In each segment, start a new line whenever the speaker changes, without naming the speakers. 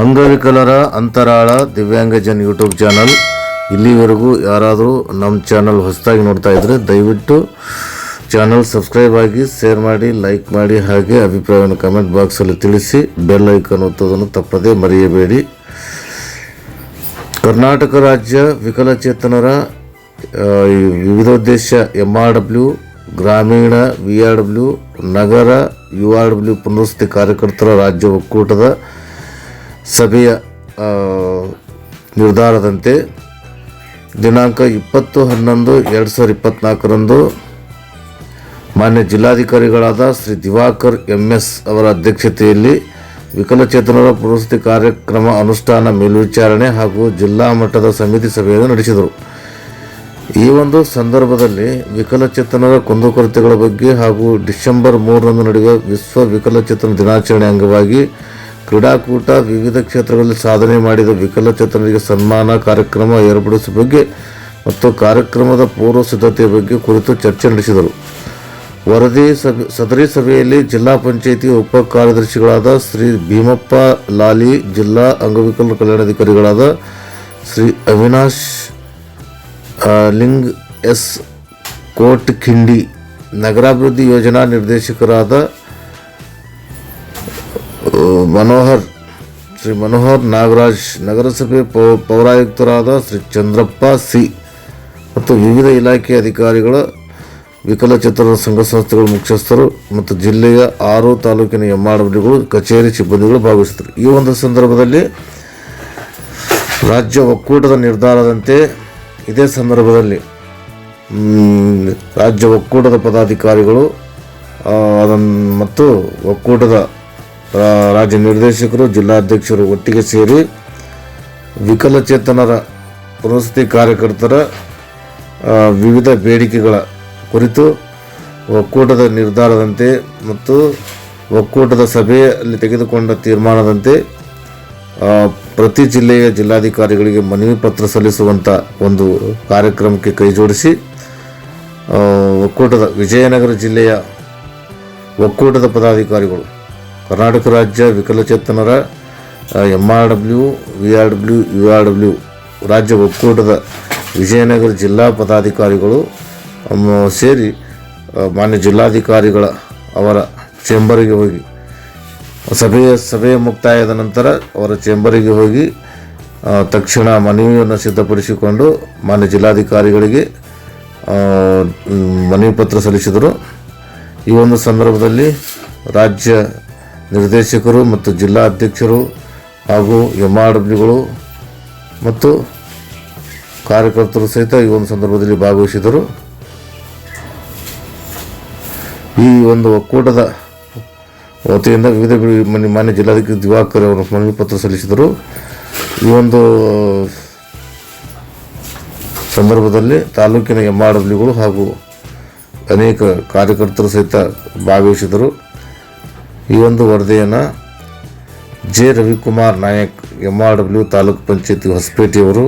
ಅಂಗವಿಕಲರ ಅಂತರಾಳ ದಿವ್ಯಾಂಗಜನ್ YouTube channel. ಇಲ್ಲಿವರೆಗೂ ಯಾರಾದರೂ ನಮ್ಮ ಚಾನಲ್ ಹೊಸದಾಗಿ ನೋಡ್ತಾ ಇದ್ದರೆ ದಯವಿಟ್ಟು ಚಾನಲ್ ಸಬ್ಸ್ಕ್ರೈಬ್ ಆಗಿ, ಶೇರ್ ಮಾಡಿ, ಲೈಕ್ ಮಾಡಿ ಹಾಗೆ ಅಭಿಪ್ರಾಯವನ್ನು ಕಮೆಂಟ್ ಬಾಕ್ಸಲ್ಲಿ ತಿಳಿಸಿ, ಬೆಲ್ ಐಕನ್ ಒತ್ತೋದನ್ನು ತಪ್ಪದೇ ಮರೆಯಬೇಡಿ. ಕರ್ನಾಟಕ ರಾಜ್ಯ ವಿಕಲಚೇತನರ ವಿವಿಧೋದ್ದೇಶ ಎಂ ಆರ್ ಡಬ್ಲ್ಯೂ, ಗ್ರಾಮೀಣ ವಿ ಆರ್ ಡಬ್ಲ್ಯೂ, ನಗರ ಯು ಆರ್ ಡಬ್ಲ್ಯೂ ಪುನರ್ವಸತಿ ಕಾರ್ಯಕರ್ತರ ರಾಜ್ಯ ಒಕ್ಕೂಟದ ಸಭೆಯ ನಿರ್ಧಾರದಂತೆ ದಿನಾಂಕ ಇಪ್ಪತ್ತು ಹನ್ನೊಂದು ಎರಡು ಸಾವಿರದ ಇಪ್ಪತ್ತ್ನಾಲ್ಕರಂದು ಮಾನ್ಯ ಜಿಲ್ಲಾಧಿಕಾರಿಗಳಾದ ಶ್ರೀ ದಿವಾಕರ್ ಎಂ ಎಸ್ ಅವರ ಅಧ್ಯಕ್ಷತೆಯಲ್ಲಿ ವಿಕಲಚೇತನರ ಪುನರ್ವಸತಿ ಕಾರ್ಯಕ್ರಮ ಅನುಷ್ಠಾನ ಮೇಲ್ವಿಚಾರಣೆ ಹಾಗೂ ಜಿಲ್ಲಾ ಮಟ್ಟದ ಸಮಿತಿ ಸಭೆಯನ್ನು ನಡೆಸಿದರು. ಈ ಒಂದು ಸಂದರ್ಭದಲ್ಲಿ ವಿಕಲಚೇತನರ ಕುಂದುಕೊರತೆಗಳ ಬಗ್ಗೆ ಹಾಗೂ ಡಿಸೆಂಬರ್ ಮೂರರಂದು ನಡೆಯುವ ವಿಶ್ವ ವಿಕಲಚೇತನ ದಿನಾಚರಣೆ ಅಂಗವಾಗಿ ಕ್ರೀಡಾಕೂಟ ವಿವಿಧ ಕ್ಷೇತ್ರಗಳಲ್ಲಿ ಸಾಧನೆ ಮಾಡಿದ ವಿಕಲಚೇತನರಿಗೆ ಸನ್ಮಾನ ಕಾರ್ಯಕ್ರಮ ಏರ್ಪಡಿಸುವ ಬಗ್ಗೆ ಮತ್ತು ಕಾರ್ಯಕ್ರಮದ ಪೂರ್ವ ಸಿದ್ಧತೆಯ ಬಗ್ಗೆ ಕುರಿತು ಚರ್ಚೆ ನಡೆಸಿದರು. ವರದಿ ಸಭೆ, ಸದರಿ ಸಭೆಯಲ್ಲಿ ಜಿಲ್ಲಾ ಪಂಚಾಯಿತಿ ಉಪ ಕಾರ್ಯದರ್ಶಿಗಳಾದ ಶ್ರೀ ಭೀಮಪ್ಪ ಲಾಲಿ, ಜಿಲ್ಲಾ ಅಂಗವಿಕಲರ ಕಲ್ಯಾಣಾಧಿಕಾರಿಗಳಾದ ಶ್ರೀ ಅವಿನಾಶ್ ಲಿಂಗ್ ಎಸ್ ಕೋಟ್ ಖಿಂಡಿ ನಗರಾಭಿವೃದ್ಧಿ ಯೋಜನಾ ನಿರ್ದೇಶಕರಾದ ಮನೋಹರ್, ಶ್ರೀ ಮನೋಹರ್ ನಾಗರಾಜ್ ನಗರಸಭೆ ಪೌರಾಯುಕ್ತರಾದ ಶ್ರೀ ಚಂದ್ರಪ್ಪ ಸಿ. ಮತ್ತು ವಿವಿಧ ಇಲಾಖೆ ಅಧಿಕಾರಿಗಳ ವಿಕಲಚೇತನ ಸಂಘ ಸಂಸ್ಥೆಗಳ ಮುಖ್ಯಸ್ಥರು ಮತ್ತು ಜಿಲ್ಲೆಯ ಆರು ತಾಲೂಕಿನ ಎಂ ಆರ್ ಕಚೇರಿ ಸಿಬ್ಬಂದಿಗಳು ಭಾಗವಹಿಸಿದರು ಈ ಒಂದು ಸಂದರ್ಭದಲ್ಲಿ ರಾಜ್ಯ ಒಕ್ಕೂಟದ ನಿರ್ಧಾರದಂತೆ ಇದೇ ಸಂದರ್ಭದಲ್ಲಿ ರಾಜ್ಯ ಒಕ್ಕೂಟದ ಪದಾಧಿಕಾರಿಗಳು ಅದನ್ನು ಮತ್ತು ಒಕ್ಕೂಟದ ರಾಜ್ಯ ನಿರ್ದೇಶಕರು, ಜಿಲ್ಲಾಧ್ಯಕ್ಷರು ಒಟ್ಟಿಗೆ ಸೇರಿ ವಿಕಲಚೇತನರ ಪುನಸ್ತಿ ಕಾರ್ಯಕರ್ತರ ವಿವಿಧ ಬೇಡಿಕೆಗಳ ಕುರಿತು ಒಕ್ಕೂಟದ ನಿರ್ಧಾರದಂತೆ ಮತ್ತು ಒಕ್ಕೂಟದ ಸಭೆಯಲ್ಲಿ ತೆಗೆದುಕೊಂಡ ತೀರ್ಮಾನದಂತೆ ಪ್ರತಿ ಜಿಲ್ಲೆಯ ಜಿಲ್ಲಾಧಿಕಾರಿಗಳಿಗೆ ಮನವಿ ಪತ್ರ ಸಲ್ಲಿಸುವಂಥ ಒಂದು ಕಾರ್ಯಕ್ರಮಕ್ಕೆ ಕೈಜೋಡಿಸಿ ಒಕ್ಕೂಟದ ವಿಜಯನಗರ ಜಿಲ್ಲೆಯ ಒಕ್ಕೂಟದ ಪದಾಧಿಕಾರಿಗಳು ಕರ್ನಾಟಕ ರಾಜ್ಯ ವಿಕಲಚೇತನರ M R W V R W U R W ರಾಜ್ಯ ಒಕ್ಕೂಟದ ವಿಜಯನಗರ ಜಿಲ್ಲಾ ಪದಾಧಿಕಾರಿಗಳು ಸೇರಿ ಮಾನ್ಯ ಜಿಲ್ಲಾಧಿಕಾರಿಗಳ ಅವರ ಚೇಂಬರಿಗೆ ಹೋಗಿ, ಸಭೆಯ ಸಭೆಯ ಮುಕ್ತಾಯದ ನಂತರ ಅವರ ಚೇಂಬರಿಗೆ ಹೋಗಿ ತಕ್ಷಣ ಮನವಿಯನ್ನು ಸಿದ್ಧಪಡಿಸಿಕೊಂಡು ಮಾನ್ಯ ಜಿಲ್ಲಾಧಿಕಾರಿಗಳಿಗೆ ಮನವಿ ಪತ್ರ ಸಲ್ಲಿಸಿದರು. ಈ ಒಂದು ಸಂದರ್ಭದಲ್ಲಿ ರಾಜ್ಯ ನಿರ್ದೇಶಕರು ಮತ್ತು ಜಿಲ್ಲಾ ಅಧ್ಯಕ್ಷರು ಹಾಗೂ ಎಂ ಆರ್ ಡಬ್ಲ್ಯೂಗಳು ಮತ್ತು ಕಾರ್ಯಕರ್ತರು ಸಹಿತ ಈ ಒಂದು ಸಂದರ್ಭದಲ್ಲಿ ಭಾಗವಹಿಸಿದರು ಈ ಒಂದು ಒಕ್ಕೂಟದ ವತಿಯಿಂದ ವಿವಿಧ ಮಾನ್ಯ ಜಿಲ್ಲಾಧಿಕಾರಿ ದಿವಾಕರ್ ಅವರು ಮನವಿ ಪತ್ರ ಸಲ್ಲಿಸಿದರು. ಈ ಒಂದು ಸಂದರ್ಭದಲ್ಲಿ ತಾಲೂಕಿನ ಎಂ ಆರ್ ಡಬ್ಲ್ಯೂಗಳು ಹಾಗೂ ಅನೇಕ ಕಾರ್ಯಕರ್ತರು ಸಹಿತ ಭಾಗವಹಿಸಿದರು ಈ ಒಂದು ವರದಿಯನ್ನು J Ravikumar Nayak M R W taluk ಪಂಚಾಯತಿ ಹೊಸಪೇಟೆಯವರು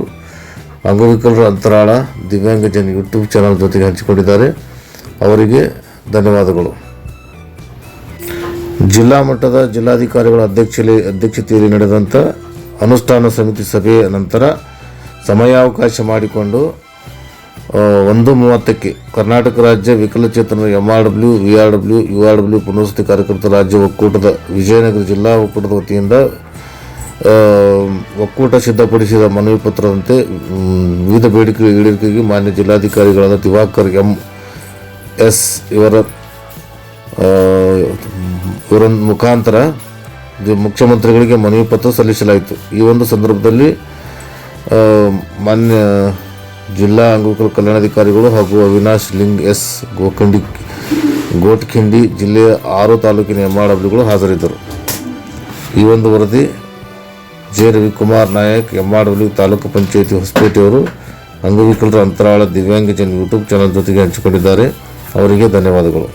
ಅಂಗವಿಕಲರ ಅಂತರಾಳ ದಿವ್ಯಾಂಗಜನ್ ಯೂಟ್ಯೂಬ್ ಚಾನಲ್ ಜೊತೆಗೆ ಹಂಚಿಕೊಂಡಿದ್ದಾರೆ. ಅವರಿಗೆ ಧನ್ಯವಾದಗಳು. ಜಿಲ್ಲಾ ಮಟ್ಟದ ಜಿಲ್ಲಾಧಿಕಾರಿಗಳ ಅಧ್ಯಕ್ಷಲೆ, ಅಧ್ಯಕ್ಷತೆಯಲ್ಲಿ ನಡೆದಂಥ ಅನುಷ್ಠಾನ ಸಮಿತಿ ಸಭೆಯ ನಂತರ ಸಮಯಾವಕಾಶ ಮಾಡಿಕೊಂಡು ಒಂದು ಮೂವತ್ತಕ್ಕೆ ಕರ್ನಾಟಕ ರಾಜ್ಯ ವಿಕಲಚೇತನ M R W V R W U R W ಪುನರ್ವಸತಿ ಕಾರ್ಯಕರ್ತರ ರಾಜ್ಯ ಒಕ್ಕೂಟದ ವಿಜಯನಗರ ಜಿಲ್ಲಾ ಒಕ್ಕೂಟದ ವತಿಯಿಂದ ಒಕ್ಕೂಟ ಸಿದ್ಧಪಡಿಸಿದ ಮನವಿ ಪತ್ರದಂತೆ ವಿವಿಧ ಬೇಡಿಕೆ ಈಡೇರಿಕೆಗೆ ಮಾನ್ಯ ಜಿಲ್ಲಾಧಿಕಾರಿಗಳಾದ ದಿವಾಕರ್ ಎಂ ಎಸ್ ಇವರ ಇವರ ಮುಖಾಂತರ ಮುಖ್ಯಮಂತ್ರಿಗಳಿಗೆ ಮನವಿ ಪತ್ರ ಸಲ್ಲಿಸಲಾಯಿತು. ಈ ಒಂದು ಸಂದರ್ಭದಲ್ಲಿ ಮಾನ್ಯ ಜಿಲ್ಲಾ ಅಂಗವಿಕಲ ಕಲ್ಯಾಣಾಧಿಕಾರಿಗಳು ಹಾಗೂ ಅವಿನಾಶ್ ಲಿಂಗ್ ಎಸ್ ಗೋಖಂಡಿ ಗೋಟ್ಖಿಂಡಿ ಜಿಲ್ಲೆಯ ಆರು ತಾಲೂಕಿನ ಎಂ ಆರ್ ಹಾಜರಿದ್ದರು. ಈ ಒಂದು ವರದಿ J. Ravikumar Nayak M R taluk panchayat ಹೊಸಪೇಟೆಯವರು ಅಂಗವಿಕಲರ ಅಂತರಾಳ ದಿವ್ಯಾಂಗಜನ್ ಯೂಟ್ಯೂಬ್ ಚಾನಲ್ ಜೊತೆಗೆ ಹಂಚಿಕೊಂಡಿದ್ದಾರೆ. ಅವರಿಗೆ ಧನ್ಯವಾದಗಳು.